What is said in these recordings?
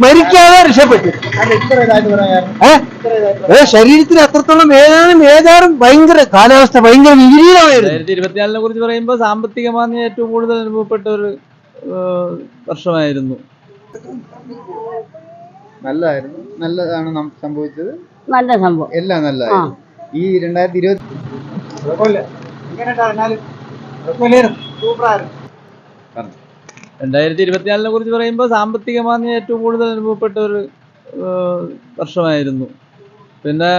മരിക്കാതെ രക്ഷപ്പെട്ടു. ഏ? ശരീരത്തിന് അത്രത്തോളം ഏതാനും ഏതാനും ഭയങ്കര കാലാവസ്ഥ ഭയങ്കര വിപരീതമായിരുന്നു. രണ്ടായിരത്തി ഇരുപത്തിനാലിനെ കുറിച്ച് പറയുമ്പോൾ സാമ്പത്തിക മാന്ദ്യം ഏറ്റവും കൂടുതൽ അനുഭവപ്പെട്ട ഒരു വർഷമായിരുന്നു. നല്ലതായിരുന്നു. നല്ലതാണ് നമുക്ക് സംഭവിച്ചത്. നല്ല സംഭവം. എല്ലാം നല്ലതായിരുന്നു. ഈ രണ്ടായിരത്തി ഇരുപത്തി രണ്ടായിരത്തി ഇരുപത്തിനാലിനെ കുറിച്ച് പറയുമ്പോൾ സാമ്പത്തിക മാന്ദ്യം ഏറ്റവും കൂടുതൽ അനുഭവപ്പെട്ട ഒരു വർഷമായിരുന്നു. പിന്നെ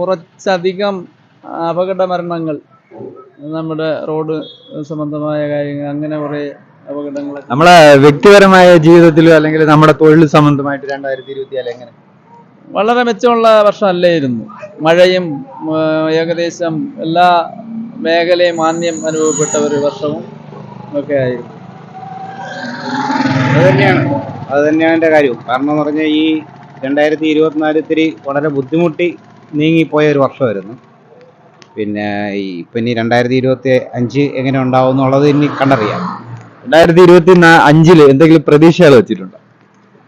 കുറച്ചധികം അപകട മരണങ്ങൾ നമ്മുടെ റോഡ് സംബന്ധമായ കാര്യങ്ങൾ അങ്ങനെ കുറേ അപകടങ്ങൾ നമ്മളെ വ്യക്തിപരമായ ജീവിതത്തിലോ അല്ലെങ്കിൽ നമ്മുടെ തൊഴിൽ സംബന്ധമായിട്ട് രണ്ടായിരത്തി ഇരുപത്തിയാൽ എങ്ങനെ? വളരെ മെച്ചമുള്ള വർഷം അല്ലായിരുന്നു മഴയും ഏകദേശം എല്ലാ മേഖലയും മാന്യം അനുഭവപ്പെട്ട ഒരു വർഷവും ഒക്കെ ആയിരുന്നു. അത് തന്നെയാണ് അത് തന്നെയാണ് എന്റെ കാര്യവും കാരണം എന്ന് പറഞ്ഞാൽ ഈ രണ്ടായിരത്തി ഇരുപത്തിനാല് ഇത്തിരി വളരെ ബുദ്ധിമുട്ടി നീങ്ങിപ്പോയ ഒരു വർഷമായിരുന്നു. പിന്നെ ഈ ഇപ്പം ഇനി രണ്ടായിരത്തി ഇരുപത്തി അഞ്ച് എങ്ങനെ ഉണ്ടാവും എന്നുള്ളത് ഇനി കണ്ടറിയാം. രണ്ടായിരത്തി ഇരുപത്തി അഞ്ചിൽ എന്തെങ്കിലും പ്രതീക്ഷകൾ വെച്ചിട്ടുണ്ടോ?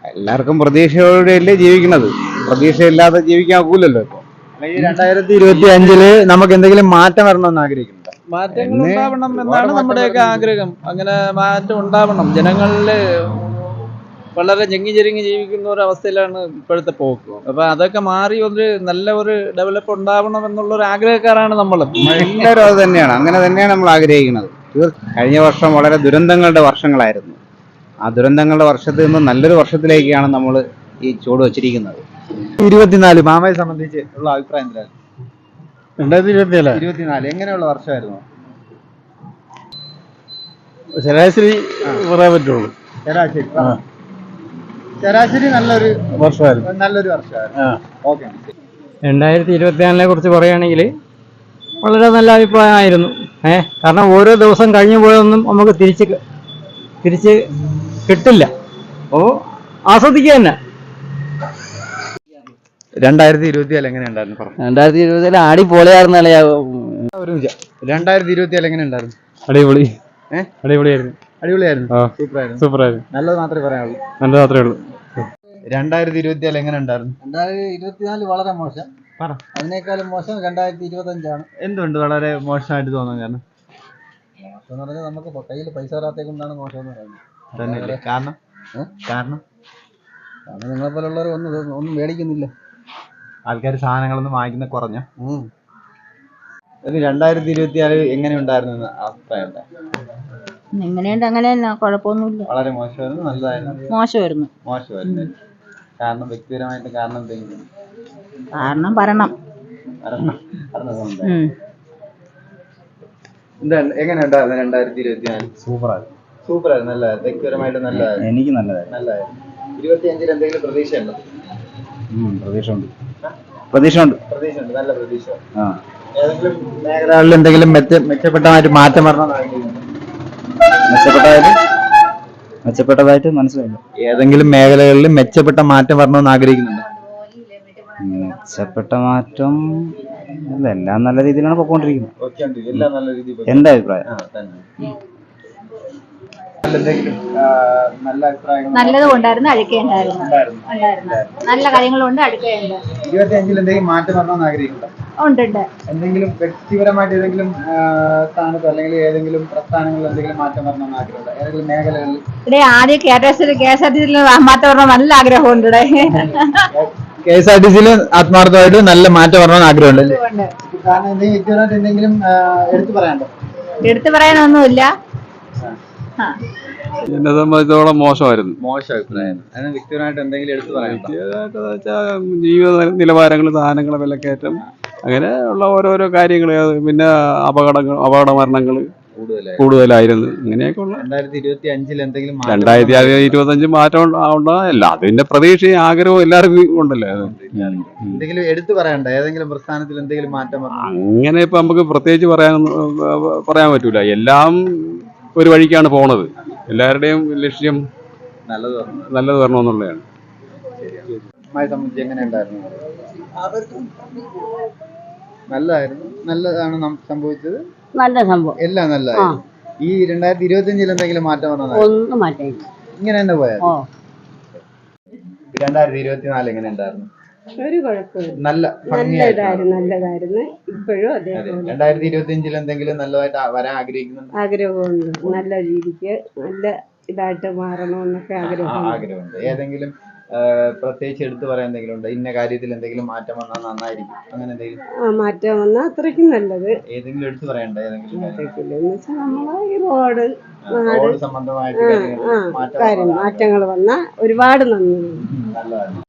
എല്ലാവർക്കും പ്രതീക്ഷയോടെയല്ലേ ജീവിക്കുന്നത്. പ്രതീക്ഷയില്ലാതെ ജീവിക്കാൻ ഒക്കില്ലല്ലോ ഇപ്പോൾ ഈ രണ്ടായിരത്തി ഇരുപത്തി അഞ്ചിൽ നമുക്ക് എന്തെങ്കിലും മാറ്റം വരണമെന്ന് ആഗ്രഹിക്കുന്നുണ്ട്? മാറ്റങ്ങൾ ഉണ്ടാവണം എന്നാണ് നമ്മുടെയൊക്കെ ആഗ്രഹം. അങ്ങനെ മാറ്റം ഉണ്ടാവണം. ജനങ്ങളിൽ വളരെ ഞെങ്ങി ചെരുങ്ങി ജീവിക്കുന്ന ഒരു അവസ്ഥയിലാണ് ഇപ്പോഴത്തെ പോക്ക്. അപ്പൊ അതൊക്കെ മാറി ഒരു നല്ല ഒരു ഡെവലപ്പ് ഉണ്ടാവണം എന്നുള്ള ഒരു ആഗ്രഹക്കാരാണ് നമ്മൾ. എല്ലാവരും അത് തന്നെയാണ്. അങ്ങനെ തന്നെയാണ് നമ്മൾ ആഗ്രഹിക്കുന്നത്. കഴിഞ്ഞ വർഷം വളരെ ദുരന്തങ്ങളുടെ വർഷങ്ങളായിരുന്നു. ആ ദുരന്തങ്ങളുടെ വർഷത്തിൽ നിന്ന് നല്ലൊരു വർഷത്തിലേക്കാണ് നമ്മൾ ഈ ചൂട് വച്ചിരിക്കുന്നത്. ഇരുപത്തിനാല് മാമയെ സംബന്ധിച്ച് ഉള്ള അഭിപ്രായം എന്താണ്? രണ്ടായിരത്തി ഇരുപത്തിനാല്. ഇരുപത്തിനാല് എങ്ങനെയുള്ള വർഷമായിരുന്നു? ശരാശരി പറയാൻ പറ്റുള്ളൂ. ശരാശരി. ശരാശരി നല്ലൊരു വർഷമായിരുന്നു. നല്ലൊരു വർഷമായിരുന്നു. ഓക്കെ. രണ്ടായിരത്തി ഇരുപത്തിനാലിനെ കുറിച്ച് പറയുകയാണെങ്കിൽ വളരെ നല്ല അഭിപ്രായമായിരുന്നു. ഏ കാരണം ഓരോ ദിവസം കഴിഞ്ഞു പോയതൊന്നും നമുക്ക് തിരിച്ച് തിരിച്ച് കിട്ടില്ല. അപ്പോൾ ആസ്വദിക്കുക തന്നെ. രണ്ടായിരത്തി ഇരുപത്തിനാല് എങ്ങനെ ഉണ്ടായിരുന്നു രണ്ടായിരത്തി ഇരുപതിൽ ആടി പൊളിയായിരുന്നല്ലേ ഒരു നിമിഷം. രണ്ടായിരത്തി ഇരുപത്തിനാല് എങ്ങനെ ഉണ്ടായിരുന്നു? അടിപൊളി. ഏഹ് അടിപൊളിയായിരുന്നു. അടിപൊളിയായിരുന്നു? ആയിരുന്നു സൂപ്പറായിരുന്നു. സൂപ്പറായിരുന്നു. നല്ലത് മാത്രമേ പറയാനുള്ളൂ. നല്ല മാത്രമേ ഉള്ളൂ. രണ്ടായിരത്തി ഇരുപത്തിനാല് എങ്ങനെ ഉണ്ടായിരുന്നു? രണ്ടായിരത്തി ഇരുപത്തിനാല് വളരെ മോശം. പറ. അതിനേക്കാളും മോശം രണ്ടായിരത്തി ഇരുപത്തി അഞ്ചാണ് എന്തുകൊണ്ട് വളരെ മോശമായിട്ട് തോന്നുന്നു കാരണം? മോശം എന്ന് പറഞ്ഞാൽ നമുക്ക് കയ്യിൽ പൈസ വരാത്തേ കൊണ്ടാണ് മോശം എന്ന് പറയുന്നത്. തന്നെയല്ലേ കാരണം? കാരണം? കാരണം നിങ്ങളെ പോലുള്ളവർ ഒന്നും ഒന്നും മേടിക്കുന്നില്ല. ആൾക്കാർ സാധനങ്ങളൊന്നും വാങ്ങിക്കുന്ന കുറഞ്ഞു. രണ്ടായിരത്തി ഇരുപത്തിനാല് എങ്ങനെ ഉണ്ടായിരുന്നു അഭിപ്രായം? എങ്ങനെയുണ്ട് അങ്ങനെ തന്നെ കുഴപ്പമൊന്നുമില്ല. വളരെ മോശമായിരുന്നു നല്ലതായിരുന്നു. മോശമായിരുന്നു. മോശമായിരുന്നു. കാരണം വ്യക്തിപരമായിട്ട് കാരണം എന്തെങ്കിലും? കാരണം പറയണം എങ്ങനെയുണ്ടായിരുന്നു രണ്ടായിരത്തി ഇരുപത്തിനാല് സൂപ്പറായിരുന്നു. സൂപ്പറായിരുന്നു നല്ലതായിരുന്നു. വ്യക്തിപരമായിട്ട് നല്ലതായിരുന്നു. എനിക്ക് നല്ലതായിരുന്നു. നല്ലതായിരുന്നു. ഇരുപത്തി അഞ്ചിൽ എന്തെങ്കിലും പ്രതീക്ഷയുണ്ടോ? പ്രതീക്ഷ ഉണ്ട് പ്രതീക്ഷ പ്രതീക്ഷയുണ്ട്. നല്ല പ്രതീക്ഷ. ആ. ഏതെങ്കിലും മേഖലകളിൽ എന്തെങ്കിലും മെച്ചപ്പെട്ടതായിട്ട് മാറ്റം ആഗ്രഹിക്കുന്നുണ്ടോ? മെച്ചപ്പെട്ടതായിട്ട്? മെച്ചപ്പെട്ടതായിട്ട് മനസ്സിലായില്ല. ഏതെങ്കിലും മേഖലകളിൽ മെച്ചപ്പെട്ട മാറ്റം വരണമെന്ന് ആഗ്രഹിക്കുന്നുണ്ട്. മെച്ചപ്പെട്ട മാറ്റം എല്ലാം നല്ല രീതിയിലാണ് പൊക്കോണ്ടിരിക്കുന്നത്. എന്റെ അഭിപ്രായം ആ, തന്നെ. എന്തെങ്കിലും ആ, നല്ല അഭിപ്രായങ്ങൾ നല്ലതും ഉണ്ടായിരുന്നു അഴുക്കുണ്ടായിരുന്നു. ഉണ്ടായിരുന്നു. നല്ല കാര്യങ്ങളും ഉണ്ട് അഴുക്കുണ്ട് ഇരുപത്തി അഞ്ചിൽ എന്തെങ്കിലും മാറ്റം വരണമെന്ന് ആഗ്രഹിക്കുന്നുണ്ടോ? ഉണ്ട് എന്തെങ്കിലും വ്യക്തിപരമായിട്ട് ഏതെങ്കിലും സ്ഥാനത്ത് അല്ലെങ്കിൽ ഏതെങ്കിലും പ്രസ്ഥാനങ്ങളിൽ എന്തെങ്കിലും മാറ്റം വരണമെന്ന് ആഗ്രഹമുണ്ടോ? ഏതെങ്കിലും മേഖലകളിൽ? ഇവിടെ ആദ്യം K S K S R T സിയിൽ മാറ്റം വരണം നല്ല ആഗ്രഹമുണ്ട്. ഇവിടെ കെ എസ് ആർ ടി സിയിൽ ആത്മാർത്ഥമായിട്ട് നല്ല മാറ്റം വരണമെന്ന് ആഗ്രഹമുണ്ട്. കാരണം എന്തെങ്കിലും വ്യക്തിപരമായിട്ട് എന്തെങ്കിലും എടുത്തു പറയാനുണ്ടോ? എടുത്തു പറയാനൊന്നുമില്ല. എന്നെ സംബന്ധിച്ചോളം മോശമായിരുന്നു. മോശം അഭിപ്രായം അതിന് വ്യക്തിപരമായിട്ട് എന്തെങ്കിലും എടുത്തു പറയാനുണ്ടോ വ്യക്തിഗതമായിട്ടെന്ന് വെച്ചാൽ ജീവിത നിലവാരങ്ങൾ സാധനങ്ങൾ വിലക്കയറ്റം അങ്ങനെ ഉള്ള ഓരോരോ കാര്യങ്ങൾ പിന്നെ അപകടങ്ങൾ അപകട മരണങ്ങൾ കൂടുതലായി. കൂടുതലായിരുന്നു. ഇങ്ങനെയൊക്കെ ഉള്ള രണ്ടായിരത്തി ഇരുപത്തി അഞ്ചിൽ എന്തെങ്കിലും മാറ്റം രണ്ടായിരത്തി ഇരുപത്തഞ്ച് മാറ്റം ഉണ്ടാ- ഉണ്ടാകില്ല അതിന്റെ പ്രതീക്ഷയും ആഗ്രഹവും എല്ലാവർക്കും ഉണ്ടല്ലോ. എന്തെങ്കിലും എടുത്തു പറയാനുണ്ടോ ഏതെങ്കിലും പ്രസ്ഥാനത്തിൽ എന്തെങ്കിലും മാറ്റം അങ്ങനെ ഇപ്പൊ നമുക്ക് പ്രത്യേകിച്ച് പറയാൻ പറയാൻ പറ്റൂല. എല്ലാം ഒരു വഴിക്കാണ് പോണത്. എല്ലാവരുടെയും ലക്ഷ്യം നല്ലത് വരണം. നല്ലത് സംബന്ധിച്ച് എങ്ങനെ ഉണ്ടായിരുന്നു? നല്ലതായിരുന്നു. നല്ലതാണ് സംഭവിച്ചത്. നല്ല സംഭവം. എല്ലാം നല്ലതായിരുന്നു. ഈ രണ്ടായിരത്തി ഇരുപത്തി അഞ്ചിൽ എന്തെങ്കിലും മാറ്റം വന്നതാണ് ഒന്നും ഇങ്ങനെ തന്നെ പോയാൽ രണ്ടായിരത്തി ഇരുപത്തിനാല് എങ്ങനെ ഉണ്ടായിരുന്നു? ഒരു കുഴപ്പമില്ല നല്ല നല്ല ഭംഗിയായിരുന്നു ഇതായിരുന്നു നല്ലതായിരുന്നു. ഇപ്പോഴും അതേപോലെ രണ്ടായിരത്തി ഇരുപത്തി അഞ്ചിൽ എന്തെങ്കിലും നല്ലതായിട്ട് വരാൻ ആഗ്രഹിക്കുന്നുണ്ട്? ആഗ്രഹമുണ്ട്. നല്ല രീതിക്ക് നല്ല ഇതായിട്ട് മാറണമെന്നൊക്കെ ആഗ്രഹമുണ്ട്. ആഗ്രഹമുണ്ട്. ഏതെങ്കിലും പ്രത്യേകിച്ച് എടുത്തു പറയാൻ എന്തെങ്കിലും ഉണ്ട്? ഇന്ന കാര്യത്തിൽ എന്തെങ്കിലും മാറ്റം വന്നാൽ നന്നായിരിക്കും. അങ്ങനെ എന്തെങ്കിലും? ആ മാറ്റം വന്നാൽ അത്രയ്ക്കും നല്ലത്. ഏതെങ്കിലും എടുത്തു പറയണ്ട ഏതെങ്കിലും കാര്യം? എന്ന് വെച്ചാൽ നമ്മളെ ഈ റോഡ് റോഡ് സംബന്ധമായിട്ട് കാര്യങ്ങൾ മാറ്റങ്ങൾ വന്നാൽ ഒരുപാട് നന്ദി. നല്ലതാണ്.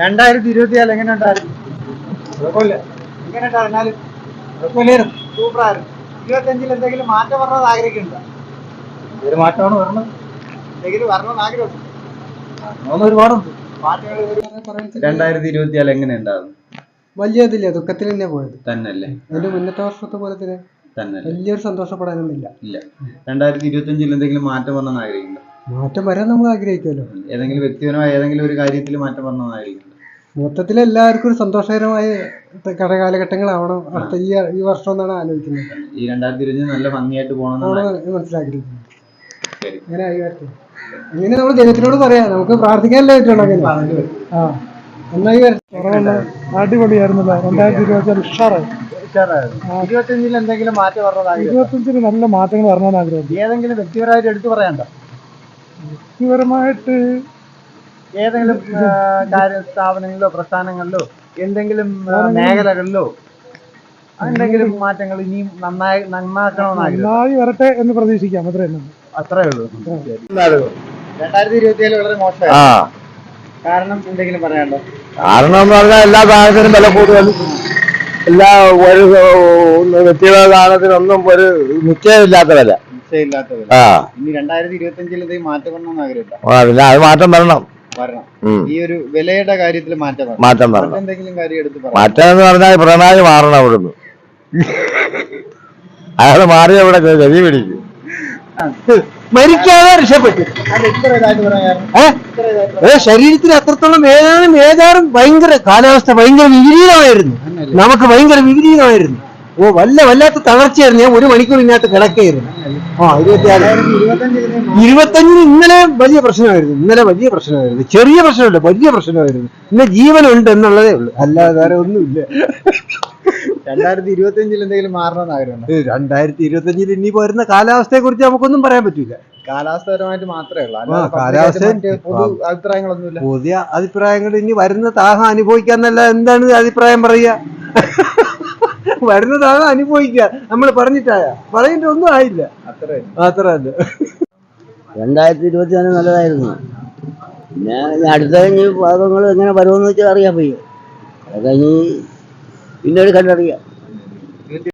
രണ്ടായിരത്തി ഇരുപത്തിനാല് എങ്ങനെ ഉണ്ടായിരുന്നു? കുഴപ്പമില്ല. എങ്ങനെ ഉണ്ടായിരുന്നാലും കുഴപ്പമില്ലായിരുന്നു. സൂപ്പറായിരുന്നു. ഇരുപത്തഞ്ചിൽ എന്തെങ്കിലും മാറ്റം വരണമെന്ന് ആഗ്രഹിക്കുന്നുണ്ടോ ഒരു മാറ്റമാണ് വരണം എന്തെങ്കിലും വരണമെന്ന് ആഗ്രഹമുണ്ട്? വരണമെന്ന് ഒരുപാടുണ്ട്. മാറ്റങ്ങൾ രണ്ടായിരത്തി ഇരുപത്തിനാല് എങ്ങനെ ഉണ്ടായിരുന്നു? വലിയ ഇതില്ല ദുഃഖത്തിൽ തന്നെ പോയത്. തന്നല്ലേ? അതിന്റെ മുന്നത്തെ വർഷത്തെ പോലെ തന്നെ തന്നല്ലേ? വലിയൊരു സന്തോഷപ്പെടാനൊന്നും ഇല്ല. രണ്ടായിരത്തി ഇരുപത്തി അഞ്ചിൽ എന്തെങ്കിലും മാറ്റം വരണമെന്ന് ആഗ്രഹിക്കുന്നുണ്ടോ? മാറ്റം വരാൻ നമ്മൾ ആഗ്രഹിക്കുമല്ലോ. ഏതെങ്കിലും വ്യക്തിപരമായ ഏതെങ്കിലും ഒരു കാര്യത്തിൽ മാറ്റം വന്നതായിരിക്കും. മൊത്തത്തിൽ എല്ലാവർക്കും ഒരു സന്തോഷകരമായ കാലഘട്ടങ്ങളാവണം അടുത്ത ഈ ഈ വർഷം എന്നാണ് ആലോചിക്കുന്നത്. ഈ രണ്ടായിരത്തി ഇരുപത് നല്ല ഭംഗിയായിട്ട് പോകണം എന്നാണ് മനസ്സിലാക്കിയിരിക്കുന്നത്. അങ്ങനെ ആയി വരട്ടെ. അങ്ങനെ നമ്മൾ ദൈവത്തിനോട് പറയാം. നമുക്ക് പ്രാർത്ഥിക്കാനല്ലേ പറ്റുള്ളൂ അങ്ങനെ. ആ നന്നായി വരട്ടെ. അടിപൊളിയായിരുന്നല്ലോ രണ്ടായിരത്തി ഇരുപത്തി ഉഷാറായി. ഇരുപത്തഞ്ചിൽ എന്തെങ്കിലും മാറ്റം ആഗ്രഹിക്കുന്നുണ്ടോ? നല്ല മാറ്റങ്ങൾ വരണമെന്ന് ആഗ്രഹം. ഏതെങ്കിലും വ്യക്തിപരമായിട്ട് എടുത്തു പറയണ്ട വ്യക്തിപരമായിട്ട് ഏതെങ്കിലും കാര്യ സ്ഥാപനങ്ങളിലോ പ്രസ്ഥാനങ്ങളിലോ എന്തെങ്കിലും മേഖലകളിലോ എന്തെങ്കിലും മാറ്റങ്ങൾ ഇനിയും നന്നായി നന്നാക്കണമെന്ന് ആഗ്രഹം? നന്നായി വരട്ടെ എന്ന് പ്രതീക്ഷിക്കാം അത്രേ തന്നെ അത്രേ ഉള്ളൂ. രണ്ടായിരത്തി ഇരുപത്തി ഏഴ് വളരെ മോശമായി. ആ. കാരണം എന്തെങ്കിലും പറയാനുണ്ടോ? കാരണം എന്ന് പറഞ്ഞാൽ എല്ലാ സാധനത്തിനും വില കൂടുതൽ. എല്ലാ ഒരു വ്യക്തിഗത സാധനത്തിനൊന്നും ഒരു നിശ്ചയമില്ലാത്ത വില. നിശ്ചയമില്ലാത്തത് ഇനി രണ്ടായിരത്തി ഇരുപത്തി അഞ്ചിൽ എന്തെങ്കിലും മാറ്റം വരണമെന്ന് ആഗ്രഹമില്ല അത് മാറ്റം വരണം. വരണം. ഈ ഒരു വിലയുടെ കാര്യത്തിൽ മാറ്റം വരണം. മാറ്റം വരണം. എന്തെങ്കിലും കാര്യം എടുത്ത് മാറ്റം എന്ന് പറഞ്ഞാൽ പിണറായി മാറണം അവിടുന്ന്. അയാൾ മാറി അവിടെ ഗതി പിടിക്കും. മരിക്കാതെ രക്ഷപ്പെട്ടു. ശരീരത്തിൽ അത്രത്തോളം ഏതാനും ഏതാനും ഭയങ്കര കാലാവസ്ഥ ഭയങ്കര വിപരീതമായിരുന്നു. നമുക്ക് ഭയങ്കര വിപരീതമായിരുന്നു. ഓ വല്ല വല്ലാത്ത തളർച്ചയായിരുന്നു. ഞാൻ ഒരു മണിക്കൂർ ഇങ്ങോട്ട് കിടക്കായിരുന്നു ആ ഇരുപത്തിയാറ്. ഇരുപത്തഞ്ചിന് ഇന്നലെ വലിയ പ്രശ്നമായിരുന്നു. ഇന്നലെ വലിയ പ്രശ്നമായിരുന്നു. ചെറിയ പ്രശ്നമല്ല വലിയ പ്രശ്നമായിരുന്നു. ഇന്ന് ജീവനുണ്ട് എന്നുള്ളതേ ഉള്ളൂ. അല്ലാതെ വേറെ ഒന്നുമില്ല. രണ്ടായിരത്തി ഇരുപത്തിയഞ്ചിൽ എന്തെങ്കിലും മാറണമെന്ന് ആഗ്രഹമുണ്ട്? രണ്ടായിരത്തി ഇരുപത്തഞ്ചിൽ ഇനി വരുന്ന കാലാവസ്ഥയെ കുറിച്ച് നമുക്കൊന്നും പറയാൻ പറ്റില്ല കാലാവസ്ഥപരമായിട്ട് മാത്രമേ ഉള്ളൂ. കാലാവസ്ഥ- പൊതു അഭിപ്രായങ്ങളൊന്നുമില്ല. പുതിയ അഭിപ്രായങ്ങൾ ഇനി വരുന്ന താഹം അനുഭവിക്കാന്നല്ല എന്താണ് അഭിപ്രായം പറയുക? വരുന്ന ദാഹം അനുഭവിക്കുക. നമ്മൾ പറഞ്ഞിട്ടായ. പറഞ്ഞിട്ട് ഒന്നും ആയില്ല. അത്രേ. അത്ര തന്നെ രണ്ടായിരത്തി ഇരുപത്തി നാല് നല്ലതായിരുന്നു. പിന്നെ ഇനി അടുത്ത കഴിഞ്ഞ് ഭാഗങ്ങൾ എങ്ങനെ വരുമെന്ന് വെച്ചാൽ അറിയാൻ പോയി അത് കഴിഞ്ഞ് പിന്നീട് കണ്ടറിയാം.